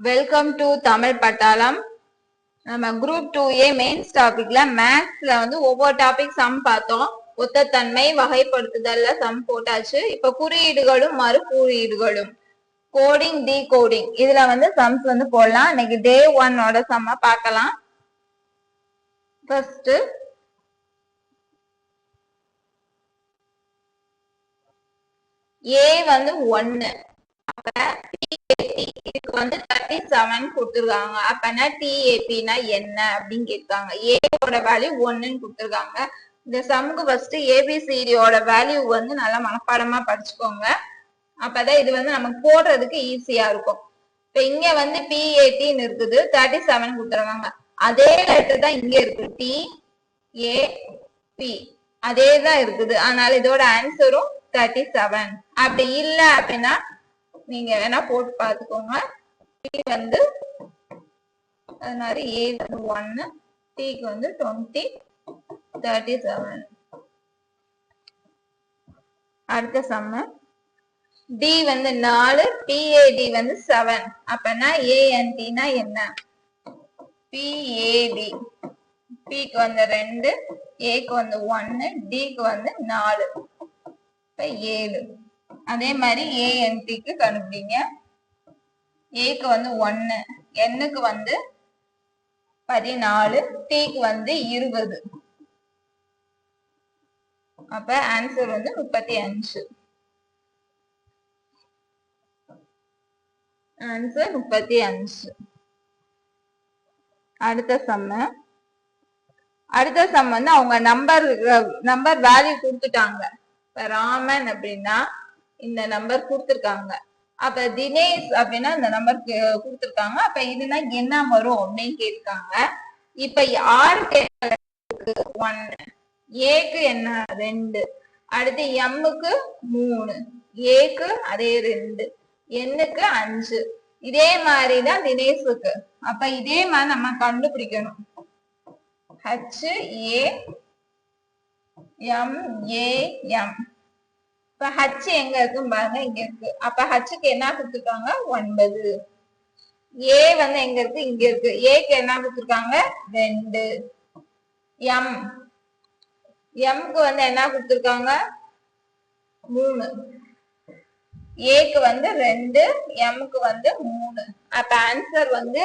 Welcome to Tamil பட்டாளம் நம்ம group two ஏ mains டாபிக்ல மேக்ஸ்ல வந்து ஒவ்வொரு டாபிக் சம் பார்த்தோம். ஒத்தத்தன்மை வகைப்படுத்துதல்ல சம் போட்டாச்சு. இப்ப குறியீடுகளும் மறு குறியீடுகளும். கோடிங் டி கோடிங் இதுல வந்து சம்ஸ் வந்து போடலாம். இன்னைக்கு டே ஒன்னோட சம்ம பார்க்கலாம். ஃபர்ஸ்ட் ஏ வந்து ஒன்னு அப்ப இதுக்கு வந்து தேர்ட்டி செவன் கொடுத்துருக்காங்க. அப்பனா டிஏபினா என்ன அப்படின்னு கேட்காங்க ஏவோட வேல்யூ ஒன்னுன்னு கொடுத்துருக்காங்க. இந்த சமுக்கு ஃபர்ஸ்ட் ஏபிசிடியோட வேல்யூ வந்து நல்லா மனப்பாடமா படிச்சுக்கோங்க. அப்பதான் இது வந்து நமக்கு போடுறதுக்கு ஈஸியா இருக்கும். இப்ப இங்க வந்து பிஏடின்னு இருக்குது. தேர்ட்டி செவன் கொடுத்துருவாங்க அதே லெட்டர் தான் இங்க இருக்கு டி ஏ பி அதே தான் இருக்குது. அதனால இதோட ஆன்சரும் தேர்ட்டி செவன் அப்படி இல்ல அப்படின்னா நீங்க வேணா போட்டு பாத்துக்கோங்க. டி வந்து அதனால ஏ வந்து ஒன்னு டிக்கு வந்து டுவெண்ட்டி தேர்ட்டி செவன் அடுத்த சம்ம டி வந்து நாலு பிஏடி வந்து செவன் அப்பனா ஏஎன்டினா என்ன? பிஏடி பிக்கு வந்து ரெண்டு ஏக்கு வந்து ஒன்னு டிக்கு வந்து நாலு. இப்ப ஏழு. அதே மாதிரி ஏஎன்டிக்கு கண்டுபிடிங்க. ஏக்கு வந்து ஒன்னு எண்ணுக்கு வந்து பதினாலு டிக்கு வந்து இருபது. அப்ப ஆன்சர் வந்து முப்பத்தி அஞ்சு. ஆன்சர் முப்பத்தி அஞ்சு. அடுத்த சம்ம அடுத்த சம் வந்து அவங்க நம்பர் நம்பர் வேல்யூ கொடுத்துட்டாங்க. இப்ப ராமன் அப்படின்னா இந்த நம்பர் கொடுத்துருக்காங்க. அப்ப தினேஷ் அப்படின்னா இந்த நம்பர் கொடுத்துருக்காங்க. அப்ப இதுனா என்ன வரும் அப்படின்னு கேட்டிருக்காங்க இப்ப யாருக்கு ஒன்னு ஏக்கு என்ன? ரெண்டு. அடுத்து எம்முக்கு மூணு. ஏக்கு அதே ரெண்டு. எண்ணுக்கு அஞ்சு. இதே மாதிரிதான் தினேஷுக்கு. அப்ப இதே மாதிரி நம்ம கண்டுபிடிக்கணும். H A M A M இப்ப ஹச் எங்க இருக்கும் பாருங்க இங்க இருக்கு அப்ப ஹச்சுக்கு என்ன கொடுத்துருக்காங்க? ஒன்பது. ஏ வந்து எங்க இருக்கு இங்க இருக்கு ஏக்கு என்ன கொடுத்துருக்காங்க? ரெண்டு. எம் எம்க்கு வந்து என்ன கொடுத்துருக்காங்க? மூணு. ஏக்கு வந்து ரெண்டு எம்க்கு வந்து மூணு. அப்ப ஆன்சர் வந்து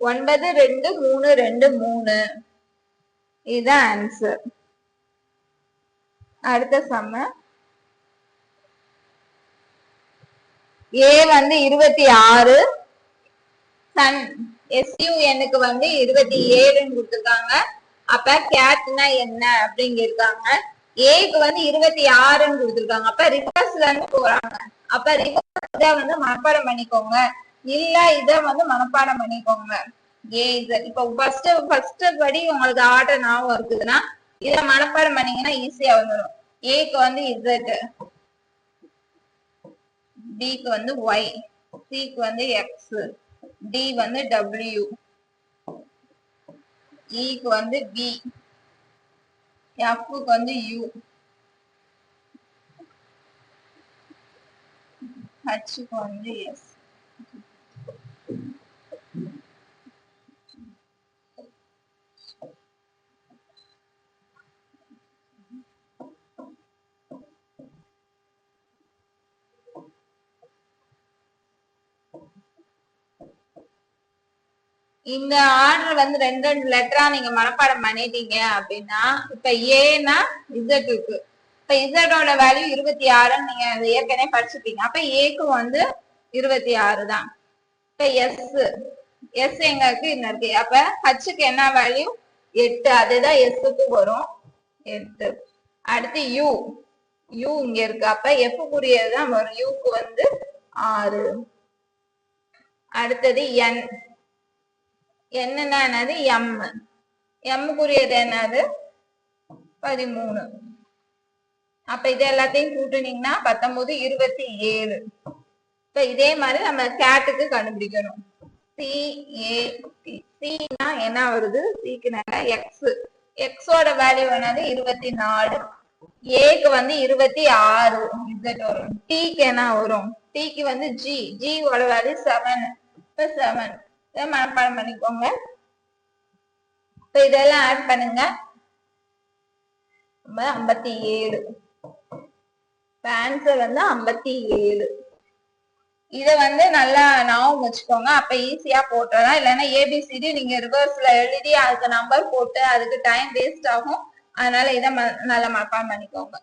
ஒன்பது ரெண்டு மூணு ரெண்டு மூணு. இதுதான் ஆன்சர் அடுத்த சம்ம ஏ வந்து இருபத்தி ஆறு. சன் எஸ்யூஎனுக்கு வந்து இருபத்தி ஏழுன்னு கொடுத்துருக்காங்க. அப்ப கேட்னா என்ன அப்படிங்கிருக்காங்க ஏக்கு வந்து இருபத்தி ஆறுன்னு கொடுத்துருக்காங்க. அப்ப ரிவர்ஸ்ல இருந்து போறாங்க. அப்ப ரிவர்ஸ் இதை வந்து மனப்பாடம் பண்ணிக்கோங்க. இல்ல இத வந்து மனப்பாடம் பண்ணிக்கோங்க. ஏ இசட் இப்ப ஃபர்ஸ்ட் ஃபர்ஸ்ட் படி உங்களுக்கு ஆர்டர் ஞாபகம் இருக்குதுன்னா இத மனப்பாடம் பண்ணீங்கன்னா ஈஸியா வந்துடும் ஏக்கு வந்து இசட் டிக்கு வந்து ஒய் சிக்கு வந்து எக்ஸ் டி வந்து டபிள்யூ இக்கு e வந்து வி எஃப்க்கு வந்து யூ ஹச்சுக்கு வந்து எஸ் இந்த ஆர்டர் வந்து ரெண்டு ரெண்டு லெட்டரா நீங்க மனப்பாடம் பண்ணிட்டீங்க அப்படின்னா இப்ப ஏனா இசட் இருக்கு இப்ப இசட்டோட வேல்யூ இருபத்தி ஆறுன்னு நீங்க ஏற்கனவே படிச்சுப்பீங்க அப்ப ஏக்கு வந்து இருபத்தி ஆறு தான். இப்ப எஸ் எஸ் எங்க இருக்கு இன்னும் இருக்கு. அப்ப ஹச்சுக்கு என்ன வேல்யூ எட்டு. அதுதான் எஸ்ஸுக்கு வரும். எட்டு. அடுத்து யூ யூ இங்க இருக்கு. அப்ப எஃப் வரும். யூக்கு வந்து ஆறு. அடுத்தது என் என்னன்னா என்னது எம் எம்முக்குரியது என்னது? பதிமூணு. அப்ப இது எல்லாத்தையும் கூட்டுனீங்கன்னா பத்தொன்பது இருபத்தி ஏழு. இப்ப இதே மாதிரி நம்ம கேட்டுக்கு கண்டுபிடிக்கணும். சி ஏ சினா என்ன வருது? சிக்கு நல்லா எக்ஸ் எக்ஸோட வேல்யூ என்னது? இருபத்தி நாலு. ஏக்கு வந்து இருபத்தி ஆறு. இசட் வரும். டிக்கு என்ன வரும்? டிக்கு வந்து ஜி ஜியோட வேல்யூ செவன் இப்ப செவன் இதை மனப்பாடம் பண்ணிக்கோங்க இப்ப இதெல்லாம் ஆட் பண்ணுங்க ஐம்பத்தி ஏழு ஆன்சர் வந்து ஐம்பத்தி ஏழு இத வந்து நல்லா ஞாபகம் வச்சுக்கோங்க அப்ப ஈஸியா போட்டுடலாம் இல்லைன்னா ஏபிசிடி நீங்க ரிவர்ஸ்ல எழுதி அதுக்கு நம்பர் போட்டு அதுக்கு டைம் வேஸ்ட் ஆகும் அதனால இதை நல்லா மனப்பாடம் பண்ணிக்கோங்க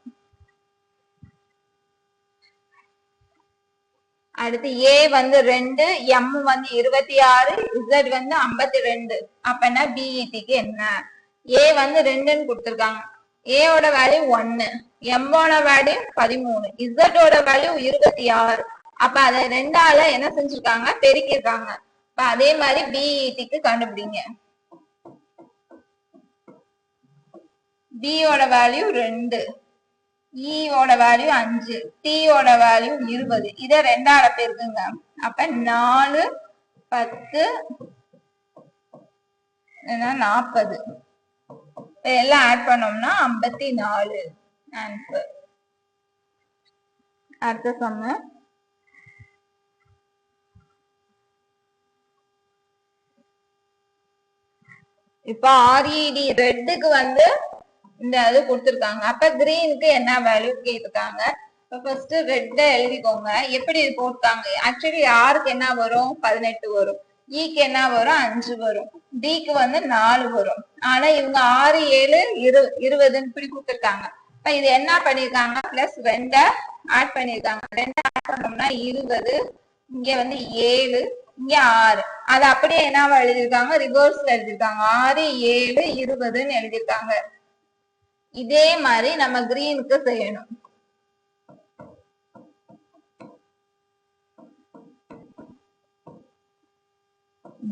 அடுத்து ஏ வந்து ரெண்டு எம் வந்து இருபத்தி ஆறு இசட் வந்து ஐம்பத்தி ரெண்டு. அப்பனா பிஇடிக்கு என்ன? ஏ வந்து ரெண்டுன்னு கொடுத்துருக்காங்க. ஏவோட வேல்யூ ஒன்னு எம்மோட வேல்யூ பதிமூணு இசட்டோட வேல்யூ இருபத்தி ஆறு. அப்ப அதை ரெண்டால என்ன செஞ்சிருக்காங்க? பெருக்கிருக்காங்க. இப்ப அதே மாதிரி பிஇடிக்கு கண்டுபிடிங்க. பியோட வேல்யூ ரெண்டு. E ஈயோட வேல்யூ அஞ்சு டீயோட வேல்யூ இருபது. இத ரெண்டால பெருக்குங்க. அப்ப நாலு பத்து நாற்பது எல்லாம் ஆட் பண்ணோம்னா ஐம்பத்தி நாலு ஆன்சர் அடுத்த சம்ம இப்ப ஆர்இடி ரெட்டுக்கு வந்து இந்த இது கொடுத்துருக்காங்க. அப்ப கிரீனுக்கு என்ன வேல்யூ கேட்டிருக்காங்க? இப்ப ஃபர்ஸ்ட் ரெட்ட எழுதிக்கோங்க. எப்படி இது போட்டாங்க ஆக்சுவலி ஆருக்கு என்ன வரும்? பதினெட்டு வரும். ஈக்கு என்ன வரும்? அஞ்சு வரும். டிக்கு வந்து நாலு வரும். ஆனா இவங்க ஆறு ஏழு இரு இருபதுன்னு இப்படி கொடுத்துருக்காங்க. இப்ப இது என்ன பண்ணிருக்காங்க? பிளஸ் ரெண்டை ஆட் பண்ணிருக்காங்க. ரெண்ட ஆட் பண்ணோம்னா இருபது இங்க வந்து ஏழு இங்க ஆறு. அது அப்படியே என்னவா எழுதியிருக்காங்க? ரிவர்ஸ்ல எழுதியிருக்காங்க. ஆறு ஏழு இருபதுன்னு எழுதியிருக்காங்க. இதே மாதிரி நம்ம கிரீனுக்கு செய்யணும்.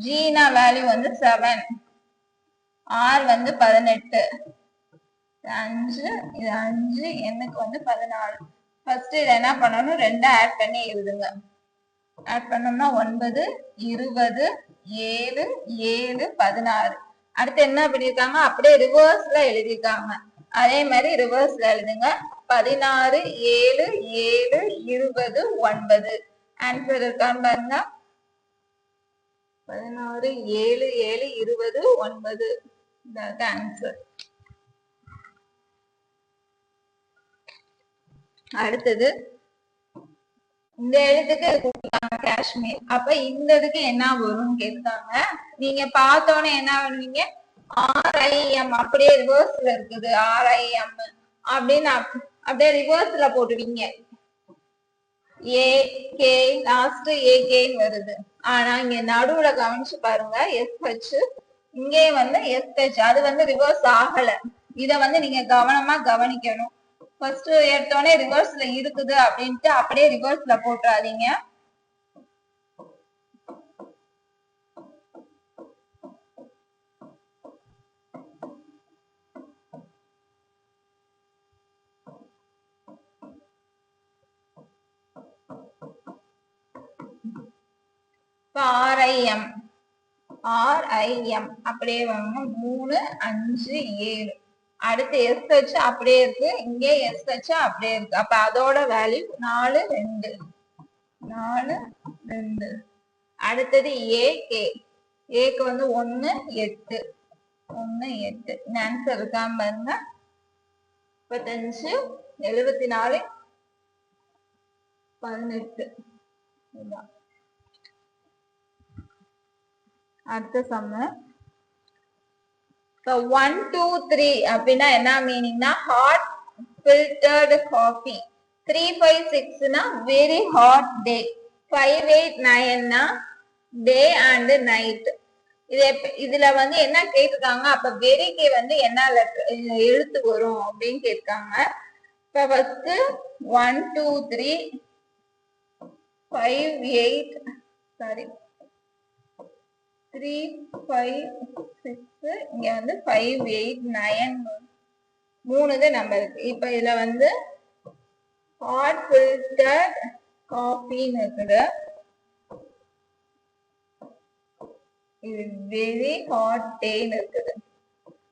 ஜீனா வேல்யூ வந்து செவன் ஆர் வந்து பதினெட்டு. அஞ்சு இது அஞ்சு எனக்கு வந்து பதினாலு. ஃபர்ஸ்ட் இதை என்ன பண்ணணும்? ரெண்டு ஆட் பண்ணி எழுதுங்க. ஆட் பண்ணோம்னா ஒன்பது இருபது ஏழு ஏழு பதினாறு. அடுத்து என்ன பண்ணியிருக்காங்க? அப்படியே ரிவர்ஸ்ல எழுதியிருக்காங்க. அதே மாதிரி ரிவர்ஸ்ல எழுதுங்க. பதினாறு ஏழு ஏழு இருபது ஒன்பது. ஆன்சர் இருக்கான்னு பாருங்க. பதினாறு ஏழு ஏழு இருபது ஒன்பது. இதாக ஆன்சர் அடுத்தது இந்த எழுத்துக்கு கொடுத்தாங்க காஷ்மீர்? அப்ப இந்த இதுக்கு என்ன வரும்னு கேட்டாங்க நீங்க பார்த்தோன்னே என்ன பண்ணுவீங்க? ஆர்ஐஎம் அப்படியே ரிவர்ஸ்ல இருக்குது. ஆர்ஐஎம் அப்படின்னு அப்படியே ரிவர்ஸ்ல போட்டுவீங்க ஏ கே லாஸ்ட் ஏ கேன்னு வருது. ஆனா இங்க நடுவுல கவனிச்சு பாருங்க. எஸ் ஹெச் இங்கே வந்து எஸ் ஹெச் அது வந்து ரிவர்ஸ் ஆகல. இத வந்து நீங்க கவனமா கவனிக்கணும். ஃபர்ஸ்ட் எடுத்தோடனே ரிவர்ஸ்ல இருக்குது அப்படின்ட்டு அப்படியே ரிவர்ஸ்ல போட்டுறாதீங்க. ஆர்ஐஎம் ஆர்ஐஎம் அப்படியே வாங்க. மூணு அஞ்சு ஏழு. அடுத்து எஸ் வச்சு அப்படியே இருக்கு. இங்கே எஸ் வச்சு அப்படியே இருக்கு. அப்ப அதோட வேல்யூ நாலு ரெண்டு. நாலு ரெண்டு. அடுத்தது ஏ கே ஏக்கு வந்து ஒன்னு எட்டு. ஒன்னு எட்டு. ஆன்சர் இருக்காம பாருங்க. முப்பத்தஞ்சு எழுபத்தி நாலு பதினெட்டு. இதுதான். அடுத்த சம்மு இப்போ ஒன் டூ த்ரீ அப்படின்னா என்ன மீனிங்னா hot filtered coffee three five சிக்ஸ்னா very hot day five eight நைன்னா day and night இது இதுல வந்து என்ன கேட்டிருக்காங்க? அப்ப வெரிக்கு வந்து என்ன லெட்டர் எழுத்து வரும் அப்படின்னு கேட்காங்க இப்ப first one two three five eight sorry three five six இங்கே வந்து ஃபைவ் எயிட் நைன் மூணு தான் நம்பர் இருக்கு. இப்ப வந்து ஹாட் ஃபில்டர் காஃபின்னு இருக்குது. இது வெரி ஹாட் டேன்னு இருக்குது.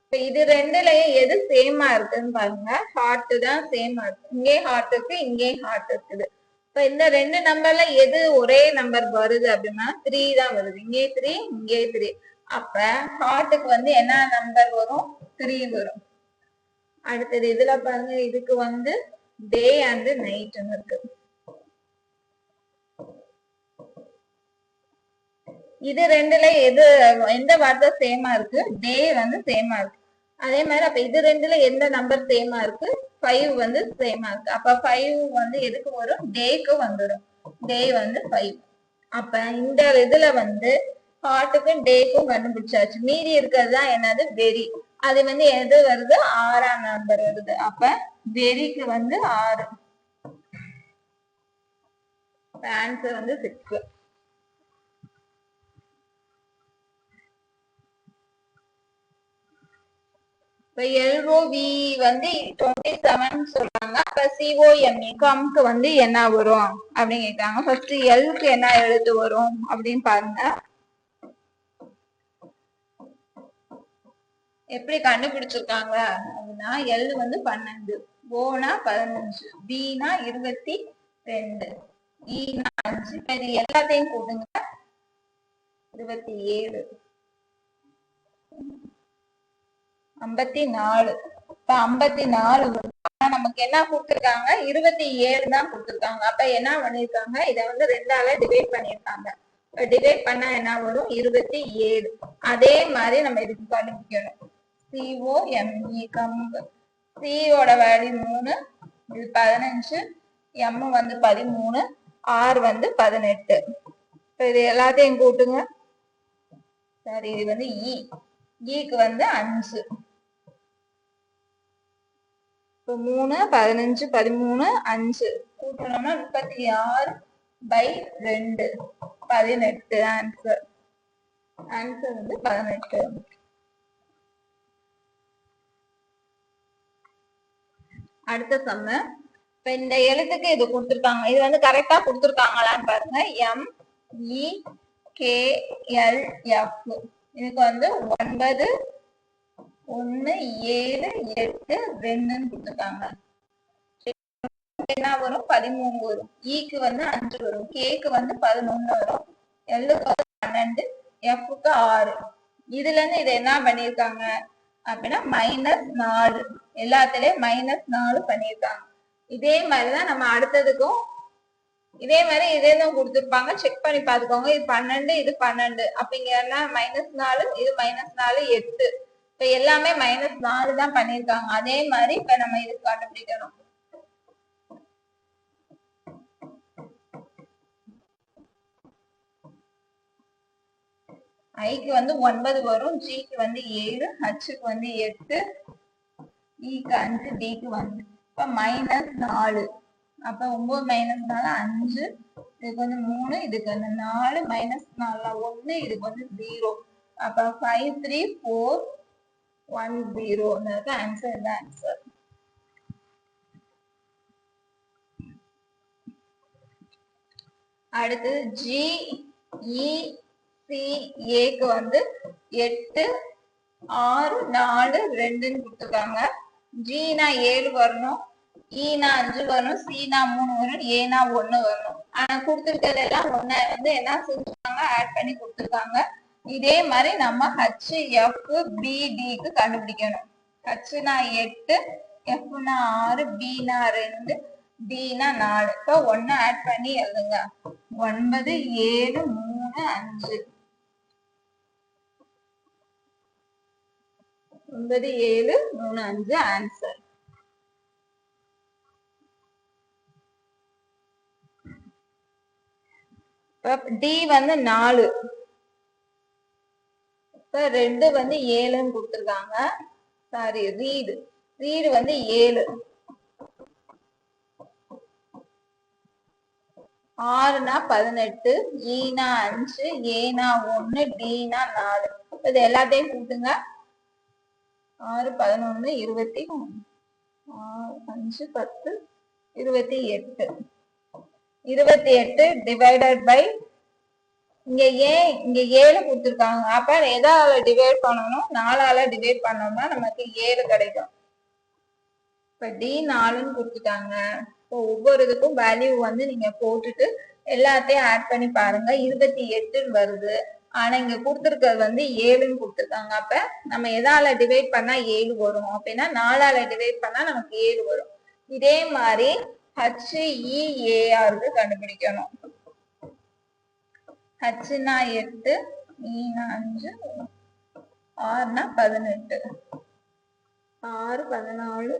இப்போ இது ரெண்டுலயும் எது சேமா இருக்குன்னு பாருங்க. ஹார்ட் தான் சேமா இருக்கு. இங்கே ஹார்ட் இருக்கு இங்கே ஹார்ட் இருக்குது. இப்ப இந்த ரெண்டு நம்பர்ல எது ஒரே நம்பர் வருது அப்படின்னா த்ரீ தான் வருது. இங்கே த்ரீ இங்கே த்ரீ அப்ப ஹார்ட்டுக்கு வந்து என்ன நம்பர் வரும்? த்ரீ வரும். அடுத்தது இதுல பாருங்க. இதுக்கு வந்து டே அண்ட் நைட்னு இருக்கு. இது ரெண்டுல எது எந்த வார்த்தை சேமா இருக்கு? டே வந்து சேமா இருக்கு. அதே மாதிரி அப்ப இது ரெண்டுல எந்த நம்பர் சேமா இருக்கு? ஃபைவ் வந்து சேமா இருக்கு. அப்ப ஃபைவ் வந்து எதுக்கு வரும்? டேக்கு வந்துடும் டே வந்து ஃபைவ் அப்ப இந்த இதுல வந்து ஹார்ட்டுக்கும் டேக்கும் கண்டுபிடிச்சாச்சு. மீதி இருக்கிறது தான் என்னது? வெரி அது வந்து எது வருது? ஆறாம் நம்பர் வருது. அப்ப வெரிக்கு வந்து ஆறு. ஆன்சர் வந்து சிக்ஸ் இப்ப எல்ஓவி வந்து டுவெண்ட்டி செவன் சொல்றாங்க. அப்ப சிஓஎம்இ கம்க்கு வந்து என்ன வரும் அப்படின்னு கேட்டாங்க. ஃபர்ஸ்ட் எல்க்கு என்ன எழுத்து வரும் அப்படின்னு பாருங்க. எப்படி கண்டுபிடிச்சிருக்காங்க அப்படின்னா எல் வந்து பன்னெண்டு ஓனா பதினஞ்சு பினா இருபத்தி ரெண்டு e ஈனா அஞ்சு. இது எல்லாத்தையும் கூடுங்க. இருபத்தி ஏழு. ஐம்பத்தி நாலு. இப்ப ஐம்பத்தி நாலு வரும். ஆனா நமக்கு என்ன கொடுத்துருக்காங்க? இருபத்தி ஏழு தான் கொடுத்துருக்காங்க. அப்ப என்ன பண்ணிருக்காங்க? இதை வந்து ரெண்டால டிவைட் பண்ணிருக்காங்க. டிவைட் பண்ணா என்ன வரும்? இருபத்தி ஏழு. அதே மாதிரி நம்ம இதுக்கு கண்டுபிடிக்கணும். சிஓஎம்இ கம்பு. சிஓட வேல்யூ மூணு இது பதினஞ்சு. எம் வந்து பதிமூணு ஆர் வந்து பதினெட்டு. இப்ப இது எல்லாத்தையும் கூட்டுங்க. சரி இது வந்து e. e இ இக்கு வந்து அஞ்சு. இப்போ மூணு பதினஞ்சு பதிமூணு அஞ்சு. கூட்டணும்னா முப்பத்தி ஆறு பை ரெண்டு. பதினெட்டு ஆன்சர் ஆன்சர் வந்து பதினெட்டு. அடுத்த சம்ம இப்ப இந்த எழுத்துக்கு இது கொடுத்துருக்காங்க. இது வந்து கரெக்டா கொடுத்துருக்காங்களான்னு பாருங்க. M E K L F இதுக்கு வந்து ஒன்பது ஒன்னு ஏழு எட்டு ரெண்டுன்னு கொடுத்துருக்காங்க. என்ன வரும்? பதிமூணு வரும். E ஈக்கு வந்து அஞ்சு வரும். கேக்கு வந்து பதினொன்னு வரும். எல்லுக்கு வந்து பன்னெண்டு எஃப்க்கு ஆறு. இதுல இருந்து இது என்ன பண்ணிருக்காங்க அப்படின்னா மைனஸ் நாலு. எல்லாத்துலயும் மைனஸ் நாலு பண்ணிருக்காங்க இதே மாதிரிதான் நம்ம அடுத்ததுக்கும் இதே மாதிரி இதே தான் கொடுத்துருப்பாங்க. செக் பண்ணி பாத்துக்கோங்க இது பன்னெண்டு இது பன்னெண்டு. அப்படிங்கிறனா மைனஸ் நாலு இது மைனஸ் நாலு எட்டு. இப்ப எல்லாமே மைனஸ் நாலு தான் பண்ணிருக்காங்க. அதே மாதிரி இப்ப நம்ம இது கண்டுபிடிக்கணும். ஐக்கு வந்து ஒன்பது வரும். ஜிக்கு வந்து ஏழு ஹச்சுக்கு வந்து எட்டு e இக்கு அஞ்சு டிக்கு வந்து இப்ப மைனஸ் நாலு. அப்ப ஒன்பது மைனஸ் நாலு அஞ்சு. இதுக்கு வந்து மூணு இதுக்கு வந்து நாலு. மைனஸ் நாலுல ஒண்ணு இதுக்கு வந்து ஜீரோ அப்ப five three four one zero answer தான் ஆன்சர் அடுத்து ஜி இ சி ஏக்கு வந்து எட்டு ஆறு நாலு ரெண்டுன்னு கொடுத்துருக்காங்க. ஜீனா ஏழு வரணும் e ஈனா அஞ்சு வரணும் சீனா மூணு வரும் ஏனா ஒண்ணு வரணும். ஆனா கொடுத்துருக்கிறது எல்லாம் வந்து என்ன செஞ்சுருக்காங்க? ஆட் பண்ணி கொடுத்துருக்காங்க. இதே மாதிரி நம்ம ஹச் எஃப் பிடிக்கு கண்டுபிடிக்கணும். ஹச்னா எட்டு எஃப்னா ஆறு பினா ரெண்டு டினா நாலு. இப்போ ஒன்னு ஆட் பண்ணி எழுதுங்க. ஒன்பது ஏழு மூணு அஞ்சு. ஒன்பது ஏழு மூணு அஞ்சு ஆன்சர் டி வந்து நாலு. இப்ப ரெண்டு வந்து ஏழுன்னு கொடுத்துருக்காங்க. சாரி ரீடு ரீடு வந்து ஏழு. ஆறுனா பதினெட்டு ஈனா அஞ்சு ஏனா ஒண்ணு டீனா நாலு. இது எல்லாத்தையும் கூட்டுங்க ஆறு பதினொன்னு இருபத்தி ஆறு அஞ்சு பத்து இருபத்தி எட்டு. இருபத்தி எட்டு டிவைடட் பை இங்க ஏன் இங்க ஏழு கொடுத்துருக்காங்க. அப்ப எதால டிவைட் பண்ணணும். நாலால டிவைட் பண்ணோம்னா நமக்கு ஏழு கிடைக்கும். இப்ப டி நாலுன்னு கொடுத்துட்டாங்க. இப்போ ஒவ்வொரு இதுக்கும் வேல்யூ வந்து நீங்க போட்டுட்டு எல்லாத்தையும் ஆட் பண்ணி பாருங்க. இருபத்தி எட்டுன்னு வருது. ஆனா இங்க கொடுத்துருக்கிறது வந்து ஏழுன்னு கொடுத்துருக்காங்க. அப்ப நம்ம எதால டிவைட் பண்ணா ஏழு வரும். அப்படின்னா நாலால டிவைட் பண்ணா நமக்கு ஏழு வரும். இதே மாதிரி ஹச்இஏஆருக்கு கண்டுபிடிக்கணும். ஹச்சுனா எட்டு ஈனா அஞ்சு ஆறுனா பதினெட்டு. ஆறு பதினாலு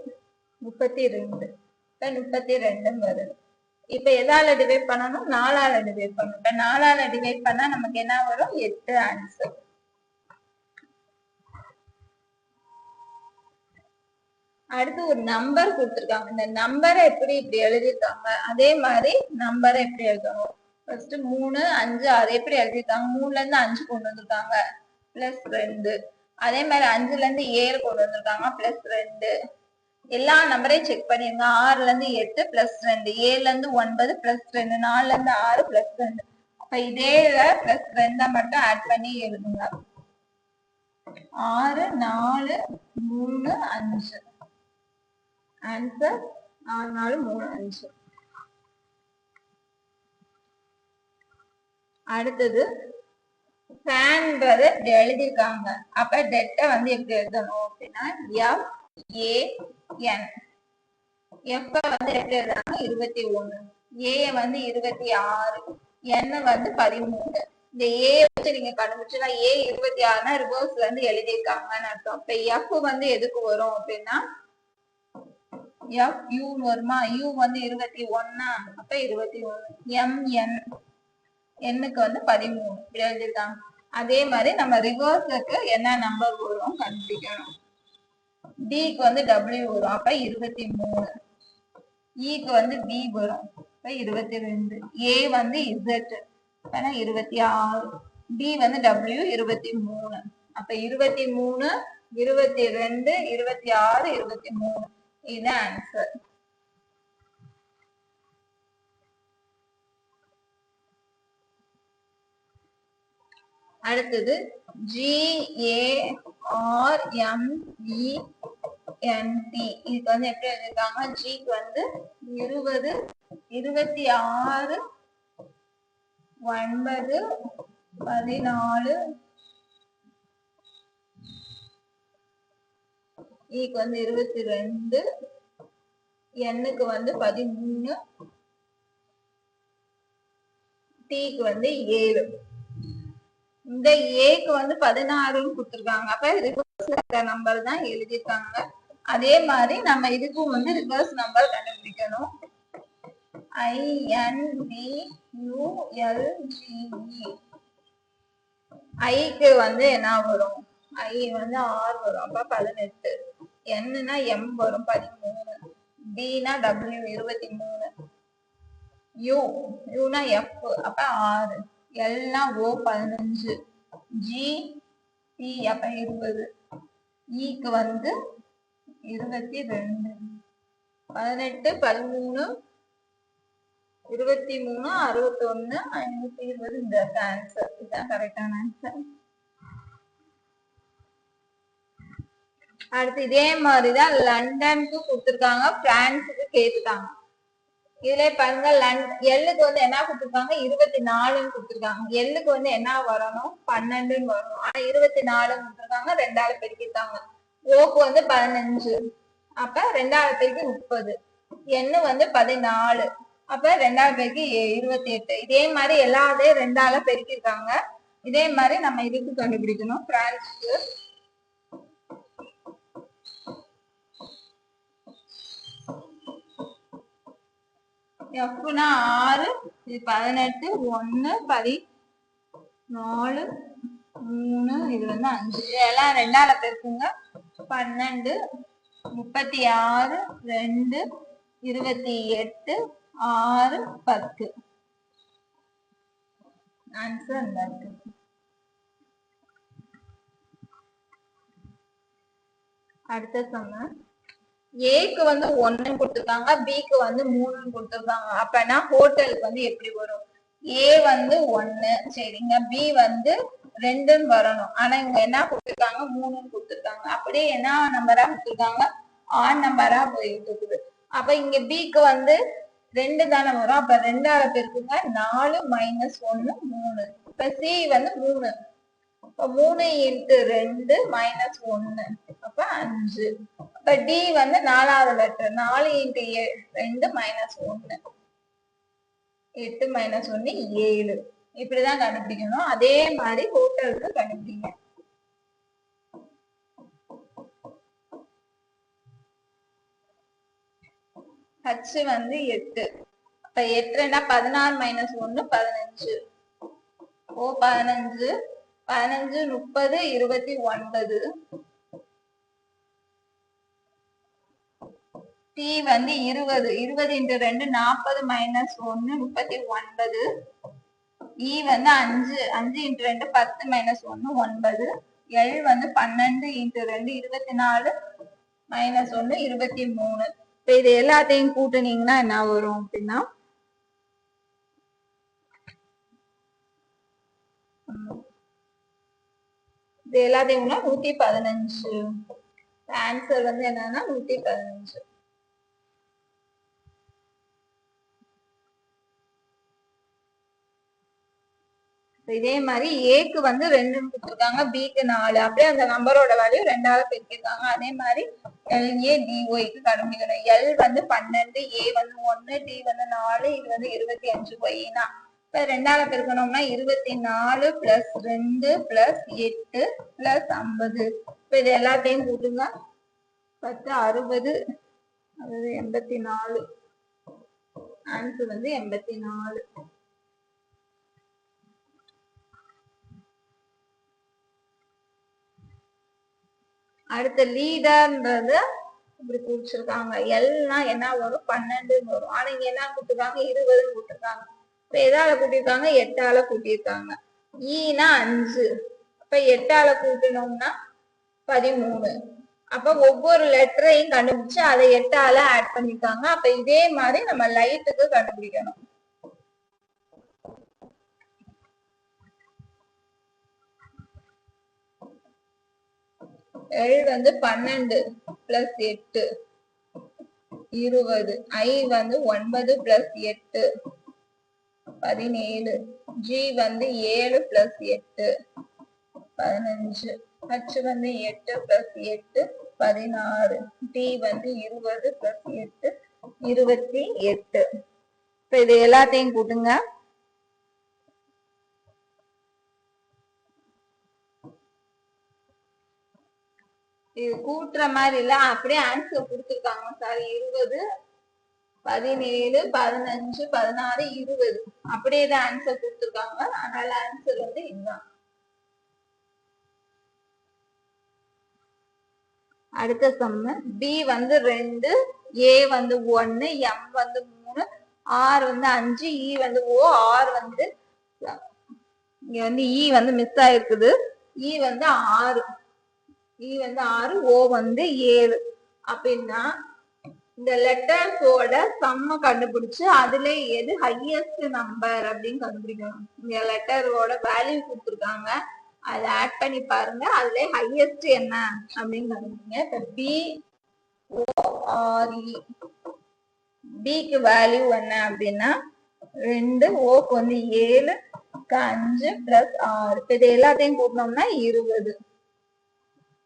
முப்பத்தி ரெண்டு இப்ப முப்பத்தி ரெண்டும் வருது. இப்ப எதால டிவைட் பண்ணணும்? நாலால டிவைட் பண்ணணும். இப்ப நாலால டிவைட் பண்ணா நமக்கு என்ன வரும்? எட்டு ஆன்சர் அடுத்து ஒரு நம்பர் கொடுத்துருக்காங்க. இந்த நம்பரை எப்படி இப்படி எழுதிருக்காங்க அதே மாதிரி நம்பரை எப்படி எழுதணும்? ஃபர்ஸ்ட் மூணு அஞ்சு ஆறு எப்படி எழுதிருக்காங்க மூணுல இருந்து அஞ்சு கொண்டு வந்திருக்காங்க. பிளஸ் ரெண்டு. அதே மாதிரி அஞ்சுல இருந்து ஏழு கொண்டு வந்திருக்காங்க. பிளஸ் ரெண்டு. எல்லா நம்பரையும் செக் பண்ணிருங்க. ஆறுல இருந்து எட்டு பிளஸ் ரெண்டு. ஏழுல இருந்து ஒன்பது பிளஸ் ரெண்டு. நாலுல இருந்து ஆறு பிளஸ் ரெண்டு. அப்ப இதே பிளஸ் ரெண்டை மட்டும் ஆட் பண்ணி எழுதுங்க. ஆறு நாலு மூணு அஞ்சு. ஆன்சர் ஆறு நாலு மூணு அஞ்சு. அடுத்தது ஃபேன்றத இப்படி எழுதியிருக்காங்க. அப்ப டெட்டை வந்து எப்படி எழுதணும் அப்படின்னா எஃப் ஏ என் எஃப் வந்து எப்படி எழுதுறாங்க? இருபத்தி ஒண்ணு. ஏ வந்து இருபத்தி ஆறு. என் வந்து பதிமூணு. இந்த ஏ வச்சு நீங்க கண்டுபிடிச்சுன்னா ஏ இருபத்தி ஆறுனா ரிவர்ஸ்ல இருந்து எழுதியிருக்காங்கன்னு அர்த்தம். இப்ப எஃப் வந்து எதுக்கு வரும் அப்படின்னா எஃப் யூ வருமா? யூ வந்து இருபத்தி ஒன்னா அப்ப இருபத்தி ஒண்ணு. எம் என் எண்ணுக்கு வந்து பதிமூணு. இப்படி எழுதிருக்காங்க அதே மாதிரி நம்ம ரிவர்ஸுக்கு என்ன நம்பர் வரும் கண்டுபிடிக்கணும். டிக்கு வந்து டபிள்யூ வரும். அப்ப இருபத்தி மூணு இக்கு e வந்து பி வரும். இப்ப இருபத்தி ரெண்டு ஏ வந்து இசட் ஏன்னா இருபத்தி ஆறு டி வந்து டபிள்யூ இருபத்தி மூணு அப்ப இருபத்தி மூணு இருபத்தி ரெண்டு இருபத்தி ஆறு இருபத்தி மூணு இது ஆன்சர் அடுத்தது G A R M E N T இதுக்கு வந்து எப்படி எழுதிருக்காங்க ஜிக்கு வந்து இருபது இருபத்தி ஆறு ஒன்பது பதினாலு e இக்கு வந்து இருபத்தி ரெண்டு எண்ணுக்கு வந்து பதிமூணு டீக்கு வந்து ஏழு. இந்த ஏக்கு வந்து பதினாறுன்னு கொடுத்துருக்காங்க. அப்ப ரிவர்ஸ்ல இருக்கிற நம்பர் தான் எழுதியிருக்காங்க. அதே மாதிரி நம்ம இதுக்கும் வந்து ரிவர்ஸ் நம்பர் கண்டுபிடிக்கணும். ஐஎன்பி யூஎல்ஜிஇ ஐக்கு வந்து என்ன வரும்? ஐ வந்து ஆறு வரும். அப்ப பதினெட்டு. என்னன்னா எம் வரும். பதிமூணு. டினா டபிள்யூ இருபத்தி மூணு. யூ யூனா எஃப் அப்ப ஆறு. எல்னா ஓ பதினஞ்சு. ஜி டி அப்ப இருபது. E இக்கு வந்து இருபத்தி ரெண்டு. பதினெட்டு பதிமூணு இருபத்தி மூணு அறுபத்தி ஒண்ணு ஐநூத்தி இருபது. இந்த ஆன்சர் இதுதான் கரெக்டான ஆன்சர் அடுத்து இதே மாதிரிதான் லண்டனுக்கு கொடுத்துருக்காங்க பிரான்ஸுக்கு கேட்டுட்டாங்க. இதுல பாருங்க எல்லுக்கு வந்து என்ன கொடுத்துருக்காங்க? இருபத்தி நாலுன்னு கொடுத்துருக்காங்க. எல்லுக்கு வந்து என்ன வரணும்? பன்னெண்டுன்னு வரணும். ஆனா இருபத்தி நாலுன்னு கொடுத்துருக்காங்க. ரெண்டாவது பெருக்கிட்டாங்க ஓக்கு வந்து பதினஞ்சு. அப்ப ரெண்டாவது பெருக்கி முப்பது. எண்ணு வந்து பதினாலு. அப்ப ரெண்டாவது பெருக்கி இருபத்தி எட்டு இதே மாதிரி எல்லாத்தையும் ரெண்டால பெருக்கிருக்காங்க இதே மாதிரி நம்ம இதுக்கு கண்டுபிடிக்கணும். பிரான்ஸுக்கு எஃப்னா ஆறு இது பதினெட்டு ஒன்னு பதி நாலு மூணு இது வந்து அஞ்சு. எல்லாம் ரெண்டால பெருக்குங்க. பன்னெண்டு முப்பத்தி ஆறு ரெண்டு இருபத்தி எட்டு ஆறு பத்து. ஆன்சர் இந்த இருக்கு அடுத்த சொன்ன. ஏக்கு வந்து ஒன்னு கொடுத்துருக்காங்க பிக்கு வந்து மூணுன்னு கொடுத்துருக்காங்க. அப்பனா ஹோட்டலுக்கு வந்து எப்படி வரும்? ஏ வந்து ஒன்னு சரிங்க. பி வந்து ரெண்டுன்னு வரணும். ஆனா இவங்க என்ன கொடுத்துருக்காங்க? மூணுன்னு கொடுத்துருக்காங்க. அப்படியே என்ன நம்பரா கொடுத்துருக்காங்க? ஆன் நம்பரா போயிட்டு இருக்குது. அப்ப இங்க பிக்கு வந்து ரெண்டு தானே வரும். அப்ப ரெண்டால பேருக்குங்க நாலு மைனஸ் ஒன்னு மூணு. இப்ப சி வந்து மூணு. மூணு இன்ட்டு ரெண்டு மைனஸ் ஒன்னு அப்ப அஞ்சு. இப்ப டி வந்து நாலாவது லெட்டர் நாலு இன்ட்டு ரெண்டு மைனஸ் ஒன்னு எட்டு மைனஸ் ஒன்னு ஏழு. இப்படிதான் கண்டுபிடிக்கணும். அதே மாதிரி ஹோட்டலுக்கு கண்டுபிடிங்க. ஹச் வந்து எட்டு. அப்ப எட்டுனா பதினாறு மைனஸ் ஒன்னு பதினஞ்சு. ஓ பதினஞ்சு. பதினஞ்சு முப்பது இருபத்தி ஒன்பது. டி வந்து இருபது. இருபது இன்ட்டு ரெண்டு நாற்பது மைனஸ் ஒன்னு முப்பத்தி ஒன்பது. இ வந்து அஞ்சு. அஞ்சு இன்ட்டு ரெண்டு பத்து மைனஸ் ஒன்னு ஒன்பது. எல் வந்து பன்னெண்டு இன்ட்டு ரெண்டு இருபத்தி நாலு மைனஸ் ஒன்னு இருபத்தி மூணு. இப்ப இது எல்லாத்தையும் கூட்டுனீங்கன்னா என்ன வரும் அப்படின்னா? இது எல்லாத்தையும் நூத்தி பதினஞ்சு. ஆன்சர் வந்து என்னன்னா நூத்தி பதினஞ்சு. இதே மாதிரி ஏக்கு வந்து ரெண்டுன்னு கொடுத்துருக்காங்க பிக்கு நாலு. அப்படியே அந்த நம்பரோட வேல்யூ ரெண்டாவது பெருக்கிருக்காங்க அதே மாதிரி எல்ஏ டிஒய்க்கு கண்டுபிடிக்கணும். எல் வந்து பன்னெண்டு ஏ வந்து ஒன்னு டி வந்து நாலு இது வந்து இருபத்தி அஞ்சு ஒய்னா இப்ப ரெண்டால பெருக்கணும்னா இருபத்தி நாலு பிளஸ் ரெண்டு பிளஸ் எட்டு பிளஸ் ஐம்பது. இப்ப இது எல்லாத்தையும் கூட்டுங்க. பத்து அறுபது அறுபது எண்பத்தி நாலு ஆன்சர் வந்து எண்பத்தி நாலு அடுத்த லீடர்ன்றது இப்படி குறிச்சிருக்காங்க எல்லாம் என்ன வரும்? பன்னெண்டுன்னு வரும். ஆனா இங்க என்ன கொடுத்துருக்காங்க இருபதுன்னு கொடுத்துருக்காங்க இப்ப எதால கூட்டியிருக்காங்க? எட்டால கூட்டியிருக்காங்க. ஈனா அஞ்சு. அப்ப எட்டால கூட்டினோம்னா பதிமூணு. அப்ப ஒவ்வொரு லெட்டரையும் கண்டுபிடிச்சு அதை எட்டால ஆட் பண்ணிருக்காங்க அப்ப இதே மாதிரி நம்ம லைட்டுக்கு கண்டுபிடிக்கணும். எல் வந்து பன்னெண்டு பிளஸ் எட்டு. இருபது. ஐ வந்து ஒன்பது பிளஸ் எட்டு. பதினேழு. ஜி வந்து ஏழு பிளஸ் எட்டு பதினஞ்சு. ஹச் வந்து எட்டு பிளஸ் எட்டு பதினாறு. டி வந்து இருபது பிளஸ் எட்டு இருபத்தி எட்டு. இப்ப இது எல்லாத்தையும் கூட்டுங்க. இது கூட்டுற மாதிரி இல்ல அப்படியே ஆன்சர் கொடுத்துருக்காங்க சார். இருபது பதினேழு பதினஞ்சு பதினாறு இருபது. அப்படியே தான் ஆன்சர் கொடுத்துருக்காங்க. அதனால ஆன்சர் வந்து இதுதான். அடுத்த சம்மு பி வந்து ரெண்டு ஏ வந்து ஒன்னு எம் வந்து மூணு ஆர் வந்து அஞ்சு இ வந்து ஓ ஆர் வந்து இங்க வந்து இ வந்து மிஸ் ஆயிருக்குது. இ வந்து ஆறு. இ வந்து ஆறு ஓ வந்து ஏழு. அப்படின்னா இந்த லெட்டர்ஸோட சம்ம கண்டுபிடிச்சு அதுல எது ஹையஸ்ட் நம்பர் அப்படின்னு கண்டுபிடிக்கணும். இந்த லெட்டரோட வேல்யூ கொடுத்துருக்காங்க. அதை ஆட் பண்ணி பாருங்க. அதுல ஹையஸ்ட் என்ன அப்படின்னு கண்டுபிடிங்க. இப்ப பி ஓஆர்இ பிக்கு e. வேல்யூ என்ன அப்படின்னா ரெண்டு ஓக்கு வந்து ஏழு அஞ்சு பிளஸ் ஆறு. இப்ப இது எல்லாத்தையும் கூட்டினோம்னா இருபது.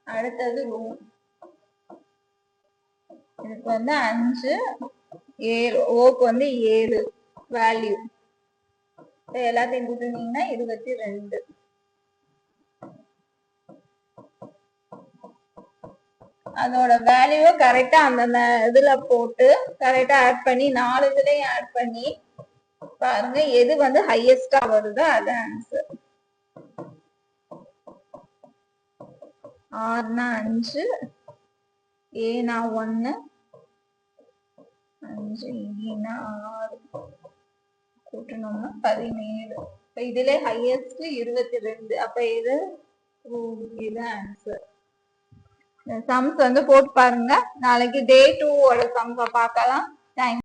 அடுத்தது ரூம் இதுக்கு வந்து அஞ்சு ஏழு. ஓக்கு வந்து ஏழு. வேல்யூ எல்லாத்தையும் கூட்டினீங்கன்னா இருபத்தி ரெண்டு. அதோட வேல்யூவை கரெக்டா அந்தந்த இதுல போட்டு கரெக்டா ஆட் பண்ணி நாலு இதுலயும் ஆட் பண்ணி பாருங்க எது வந்து ஹையஸ்டா வருதோ அது ஆன்சர் ஆறுனா அஞ்சு ஏனா ஒன்னு அஞ்சு ஈனா ஆறு. கூட்டணும்னா பதினேழு. இப்ப இதுல ஹையஸ்ட் இருபத்தி ரெண்டு அப்ப இது இது ஆன்சர் சம்ஸ் வந்து போட்டு பாருங்க. நாளைக்கு டே டூவோட சம்ஸை பார்க்கலாம். தேங்க்ஸ்